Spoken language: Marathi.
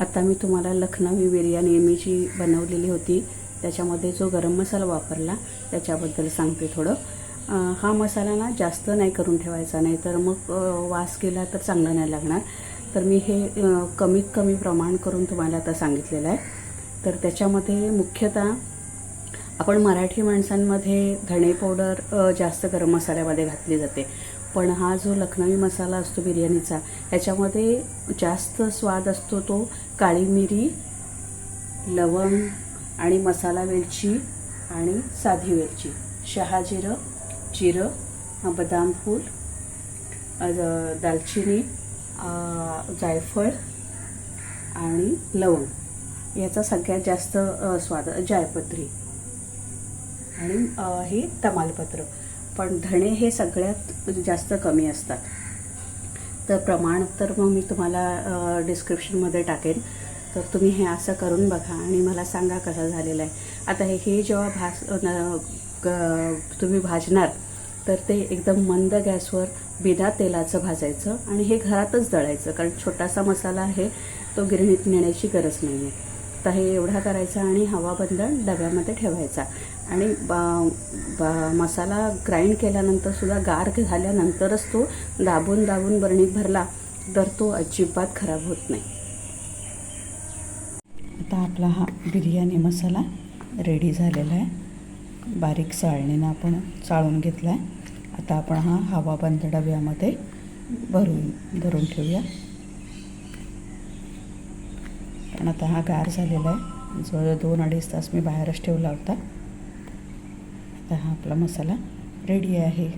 आता मी तुम्हाला लखनवी बिर्याणी मी जी बनवलेली होती. त्याच्यामध्ये जो गरम मसाला वापरला त्याच्याबद्दल सांगते थोडं. हा मसाला ना जास्त नाही करून ठेवायचा नाही तर मग वास केला तर चांगला नाही लागणार. तर मी हे कमीत कमी प्रमाण करून तुम्हाला आता सांगितलेलं आहे. तर त्याच्यामध्ये मुख्यतः आपण मराठी माणसांमध्ये धणे पावडर जास्त गरम मसाल्यामध्ये घातली जाते. पण हा जो लखनवी मसाला असतो बिर्याणीचा ह्याच्यामध्ये जास्त स्वाद असतो तो काळी मिरी लवंग आणि मसाला वेलची आणि साधी वेलची. शहाजिरं जिरं बदाम फूल दालचिनी जायफळ आणि लवंग. याचा सगळ्यात जास्त स्वाद जायपत्री आणि हे तमालपत्र. पण धणे हे सगळ्यात जास्त कमी असतात. तर प्रमाण तर मग मी तुम्हाला डिस्क्रिप्शनमध्ये टाकेन. तर तुम्ही हे असं करून बघा आणि मला सांगा कसं झालेलं आहे. आता हे हे जेव्हा भास न- ग- तुम्ही भाजणार तर ते एकदम मंद गॅसवर बिना तेलाचं भाजायचं आणि हे घरातच दळायचं कारण छोटासा मसाला आहे तो गिरणीत नेण्याची गरज नाही आहे तर हे एवढा करायचा आणि हवा बंद डब्यामध्ये ठेवायचा. आणि मसाला ग्राइंड केल्यानंतर सुद्धा गार झाल्यानंतरच तो दाबून दाबून बरणीत भरला तर तो अजिबात खराब होत नाही. आता आपला हा बिर्याणी मसाला रेडी झालेला आहे. बारीक चाळणीनं आपण चाळून घेतला आहे आता आपण हा हवा बंद डब्यामध्ये भरून भरून ठेवूया. पण आता हा गार झालेला आहे. जवळ दोन अडीच तास मी बाहेरच ठेवला होता. आता हा आपला मसाला रेडी आहे.